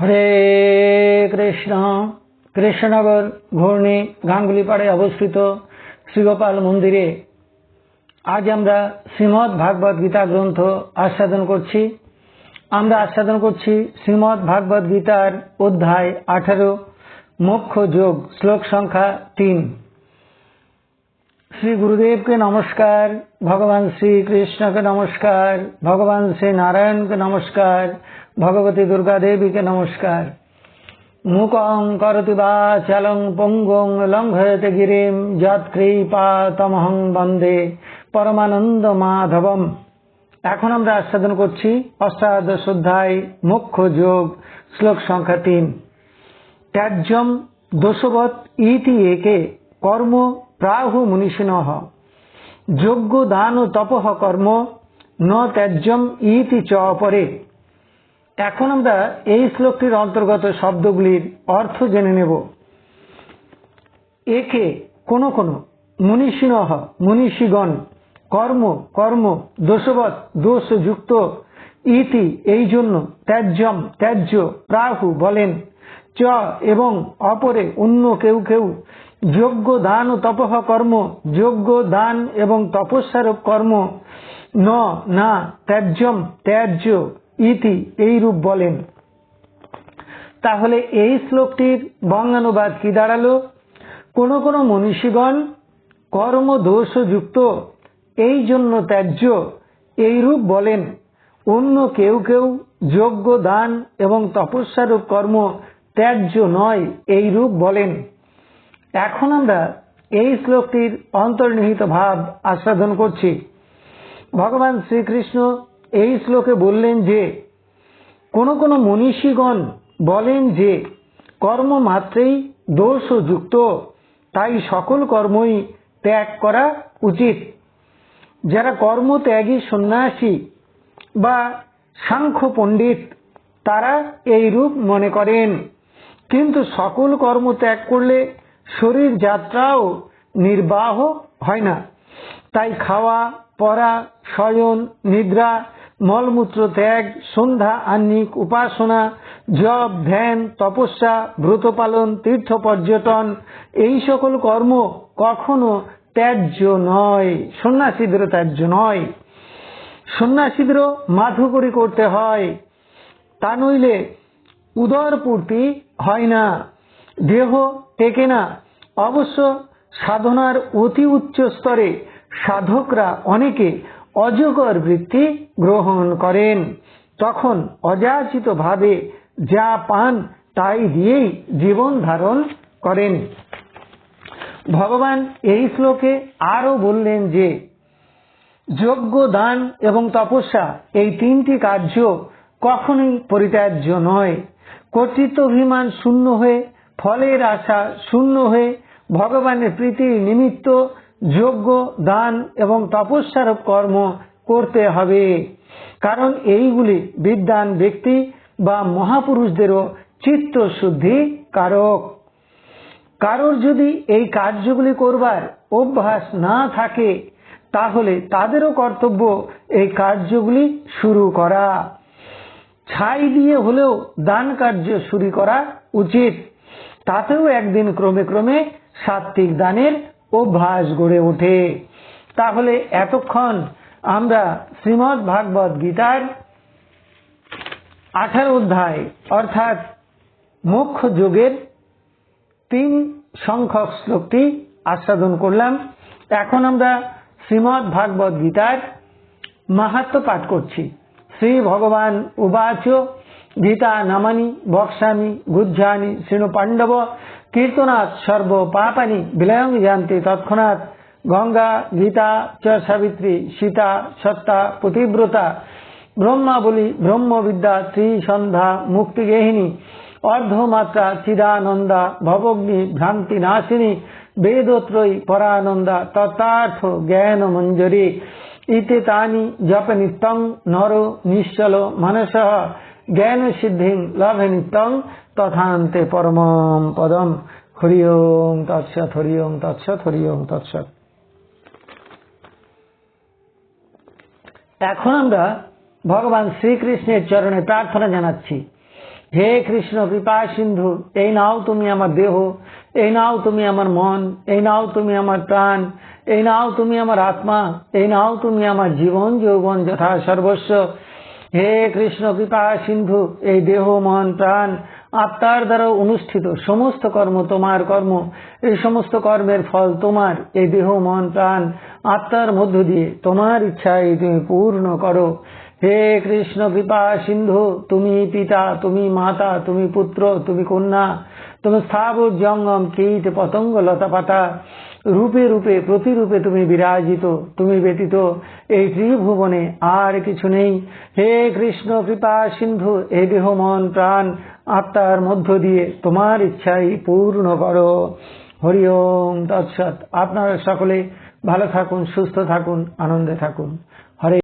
হরে কৃষ্ণ। কৃষ্ণনগর ঘূর্ণি গাঙ্গুলিপাড়ে অবস্থিত শ্রীগোপাল মন্দিরে আজ আমরা শ্রীমৎ ভাগবত গীতা গ্রন্থ আস্বাদন করছি। আমরা আস্বাদন করছি শ্রীমৎ ভাগবত গীতার অধ্যায় আঠারো মুখ্য যোগ, শ্লোক সংখ্যা তিন। শ্রী গুরুদেবকে নমস্কার ভগবান শ্রী কৃষ্ণকে নমস্কার ভগবান শ্রী নারায়ণকে নমস্কার ভগবতী দুর্গা দেবীকে নমস্কার মুকং করতি বা চলং পঙ্গং লঙ্ঘয়তে গিরিম যৎকৃপা তমহং বন্দে পরমানন্দ মাধবম এখন আমরা আস্বাদন করছি অষ্টাদশ অধ্যায় মুখ্য যোগ শ্লোক সংখ্যা তিন। ত্যাজ্যম দোষবৎ ইতি একে কর্ম প্রাহু মনীষিণ যোগ্য দান ও তপহ কর্ম ন ত্যাজ্যম ইতি চ অপরে। এখন আমরা এই শ্লোকটির অন্তর্গত শব্দগুলির অর্থ জেনে নেব। একে কোন কোন মনীষিণ মনীষীগণ, কর্ম কর্ম, দোষবৎ, দোষযুক্ত, ইতি, এই জন্য ত্যাজ্যম, ত্যাজ্য, প্রাহু বলেন, চ এবং অপরে অন্য কেউ কেউ যোগ্য দান ও তপহ কর্ম, যোগ্য দান এবং তপস্যারূপ কর্ম। ন, না, ত্যাজ্যম, ত্যাজ্য ইতি এই রূপ বলেন। তাহলে এই শ্লোকটির বঙ্গানুবাদ কি দাঁড়াল? কোন কোন মনীষীগণ কর্ম দোষযুক্ত, এই জন্য ত্যাজ্য এই রূপ বলেন। অন্য কেউ কেউ যোগ্য দান এবং তপস্যারূপ কর্ম ত্যাজ্য নয় এই রূপ বলেন। এখন আমরা এই শ্লোকটির অন্তর্নিহিত ভাব আস্বাদন করছি। ভগবান শ্রীকৃষ্ণ এই শ্লোকে বললেন যে, কোন কোন মনীষীগণ বলেন যে, কর্ম মাত্রেই দোষ যুক্ত, তাই সকল কর্মই ত্যাগ করা উচিত। যারা কর্ম কর্মত্যাগী সন্ন্যাসী বা সাংখ্য পণ্ডিত, তারা এই রূপ মনে করেন। কিন্তু সকল কর্ম ত্যাগ করলে শরীর যাত্রাও নির্বাহ হয় না। তাই খাওয়া, পড়া, শয়ন, নিদ্রা, মলমূত্র ত্যাগ, সন্ধ্যা, আহ্নিক উপাসনা, জপ, ধ্যান, তপস্যা, ব্রত পালন, তীর্থ পর্যটন, এই সকল কর্ম কখনো ত্যায্য নয়, সন্ন্যাসীদেরও ত্যায্য নয়। সন্ন্যাসীদেরও মাধুকরি করতে হয়। তা নইলে উদর পূর্তি হয় না। দেহ টেকে না, অবশ্য সাধনার অতি উচ্চ স্তরে সাধকরা অনেকে অজগর বৃত্তি গ্রহণ করেন। তখন অযাচিত ভাবে যা পান তাই দিয়েই জীবন ধারণ করেন। ভগবান এই শ্লোকে আরও বললেন যে যোগ্য দান এবং তপস্যা এই তিনটি কার্য কখনোই পরিত্যাজ্য নয়। কর্তৃত্ব অভিমান শূন্য হয়ে ফলের আশা শূন্য হয়ে ভগবানের প্রীতির নিমিত্ত যোগ্য, দান এবং তপস্যারূপ কর্ম করতে হবে। কারণ এইগুলি বিদ্যান ব্যক্তি বা মহাপুরুষদেরও চিত্ত শুদ্ধি কারক। কারোর যদি এই কার্যগুলি করবার অভ্যাস না থাকে, তাহলে তাদেরও কর্তব্য এই কার্যগুলি শুরু করা। ছাই দিয়ে হলেও দান কার্য শুরু করা উচিত। তাতেও একদিন ক্রমে ক্রমে সাত্বিক দানের অভ্যাস গড়ে ওঠে। তাহলে এতক্ষণ আমরা শ্রীমৎ ভাগবত গীতার আঠারো অধ্যায়, অর্থাৎ মুখ্য যোগের তিন সংখ্যক শ্লোকটি আস্বাদন করলাম। এখন আমরা শ্রীমৎ ভাগবত গীতার মাহাত্ম পাঠ করছি। শ্রী ভগবান উবাচ গীতা নামানি, বক্সামি, গুজ্জানি শ্রীণু পাণ্ডব কীর্তনাথ সর্ব পাপানি বিলয়ং জানতে তৎক্ষণাৎ গঙ্গা, গীতা চ সাবিত্রী, সীতা, সত্তা, পতিব্রতা ব্রহ্মাবলী ব্রহ্মবিদ্যা শ্রী সন্ধ্যা মুক্তিগেহিনী অর্ধমাত্রা চিদানন্দা, ভবগ্নি ভ্রান্তি নাশিনী বেদত্রয়ী পরানন্দা তত্তার্থ জ্ঞান মঞ্জরি ইতে তানি জপ নিত্যং নর নিশ্চল মানস। জ্ঞান সিদ্ধি লভে নিত্যং তথান্তে পরম পদম। হরি ওম তৎসৎ হরি ওম তৎসৎ হরি ওম তৎসৎ। এখন আমরা ভগবান শ্রীকৃষ্ণের চরণে প্রার্থনা জানাচ্ছি। হে কৃষ্ণ, কৃপা সিন্ধু, এই নাও তুমি আমার দেহ, এই নাও তুমি আমার মন, এই নাও তুমি আমার প্রাণ, এই নাও তুমি আমার আত্মা, এই নাও তুমি আমার জীবন, যৌবন যথা সর্বস্ব। হে কৃষ্ণ কৃপা সিন্ধু, এই দেহ, মন, প্রাণ, আত্মার দ্বারা অনুষ্ঠিত সমস্ত কর্ম তোমার কর্ম। এই সমস্ত কর্মের ফল তোমার, এই দেহ, মন, প্রাণ, আত্মার মধ্য দিয়ে তোমার ইচ্ছায় তুমি পূর্ণ করো। হে কৃষ্ণ কৃপা সিন্ধু, তুমি পিতা, তুমি মাতা, তুমি পুত্র, তুমি কন্যা, তুমি স্থাবর জঙ্গম, কীট, পতঙ্গ লতা পাতা রূপে রূপে, প্রতিরূপে তুমি বিরাজিত, তুমি ব্যতীত এই ত্রিভুবনে আর কিছু নেই। হে কৃষ্ণ, কৃপা, সিন্ধু, এ দেহ, মন, প্রাণ, আত্মার মধ্য দিয়ে তোমার ইচ্ছাই পূর্ণ করো। হরি ওম, তৎসৎ। আপনারা সকলে ভালো থাকুন, সুস্থ থাকুন, আনন্দে থাকুন। হরে